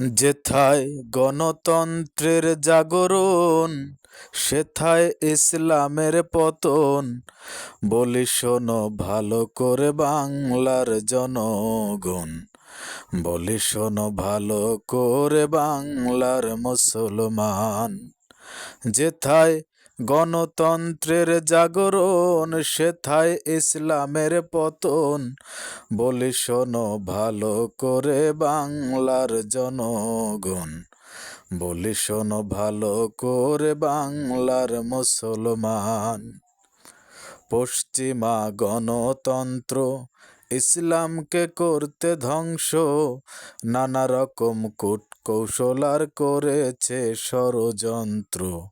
যেথায় গণতন্ত্রের জাগরণ, সেথায় ইসলামের পতন। বলি শোনো, ভালো করে বাংলার জনগণ। বলি শোনো, ভালো করে বাংলার মুসলমান। যেথায় গণতন্ত্রের জাগরণ, সেথায় ইসলামের পতন। বলি, শোনো, ভালো করে বাংলার জনগণ। বলি, শোনো, ভালো করে বাংলার মুসলমান। পশ্চিমা গণতন্ত্র ইসলামকে করতে ধ্বংস। নানা রকম কূট কৌশল আর করেছে ষড়যন্ত্র।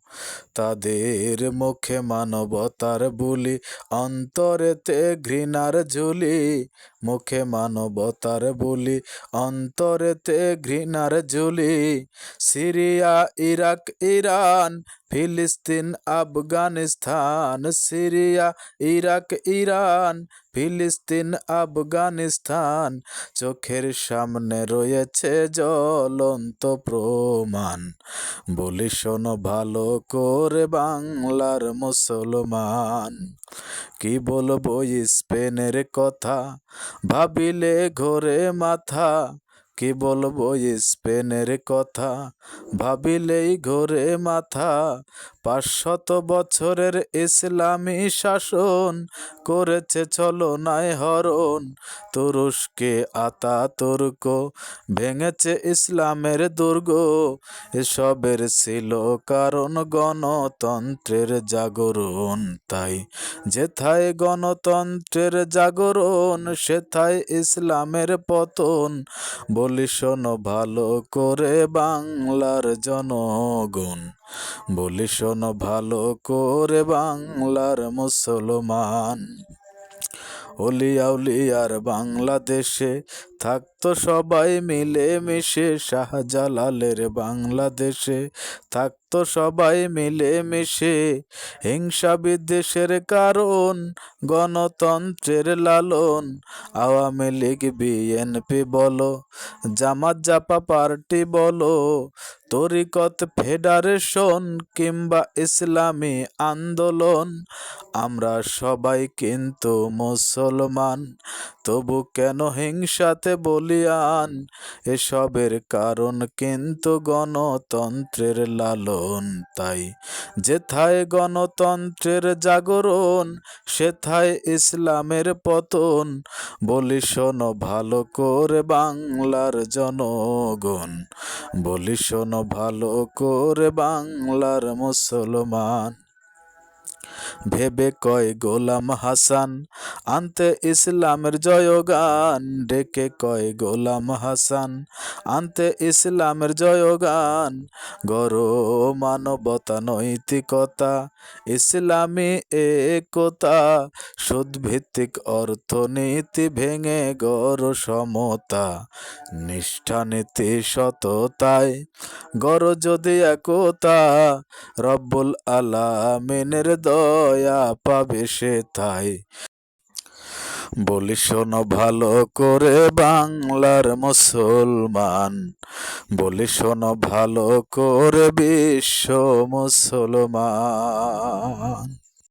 তাদের মুখে মানবতার বুলি, অন্তরেতে ঘৃণার ঝুলি। মুখে মানবতার বুলি, অন্তরেতে ঘৃণার জুলি সিরিয়া, ইরাক, ইরান, ফিলিস্তিন, আফগানিস্তান। সিরিয়া, ইরাক, ইরান, ফিলিস্তিন, আফগানিস্তান। চোখের সামনে রয়েছে জ্বলন্ত প্রমাণ। বলি শোনো, ভালো করে বাংলার মুসলমান। কি বলব, স্পেনের কথা? ভাবিলে ঘরে মাথা কি বলব স্পেনের কথা? ভাবিলেই ঘোরে মাথা। পাঁচশত বছরের ইসলামী শাসন করেছে চলো নাই হরণ। তুরস্কে আতা তুর্ক ভেঙেছে ইসলামের দুর্গ। এসবের ছিল কারণ গণতন্ত্রের জাগরণ। তাই যেথায় গণতন্ত্রের জাগরণ, সেথায় ইসলামের পতন। বলি শোনো ভালো করে বাংলার জনগণ। বলি শোনো ভালো করে বাংলার মুসলমান। অলিয়াউলিয়ার বাংলাদেশে থাকতো সবাই মিলে মিশে শাহজালালের বাংলাদেশে। থাকতো সবাই মিলে মিশে হিংসা বিদ্বেষের কারণ, গণতন্ত্রের লালন। আওয়ামী লীগ, বিএনপি বলো, জামাত, জাপা পার্টি বলো, তরিকত ফেডারেশন কিংবা ইসলামী আন্দোলন। আমরা সবাই কিন্তু মুসলমান, তবু কেন হিংসাতে বলিয়ান, এসবের কারণ কিন্তু গণতন্ত্রের লালন। তাই যেথায় গণতন্ত্রের জাগরণ, সেথায় ইসলামের পতন। বলি শোনো ভালো করে বাংলার জনগণ। বলি শোনো ভালো করে বাংলার মুসলমান। ভেবে কয় গোলাম হাসান, আনতে ইসলামের জয়গান। ডেকে কয় গোলাম হাসান, আনতে ইসলামের জয়গান। গর মানবতা নৈতিকতা, ইসলামী একতা, সুদভিত্তিক অর্থনীতি ভেঙে গড় সমতা নিষ্ঠা নীতি সততায় গড় যদি একতা, রব্বুল আলামিনের দয়া পাবে সে তাই। বলি শোনো ভালো করে বাংলার মুসলমান। বলি শোনো ভালো করে বিশ্ব মুসলমান।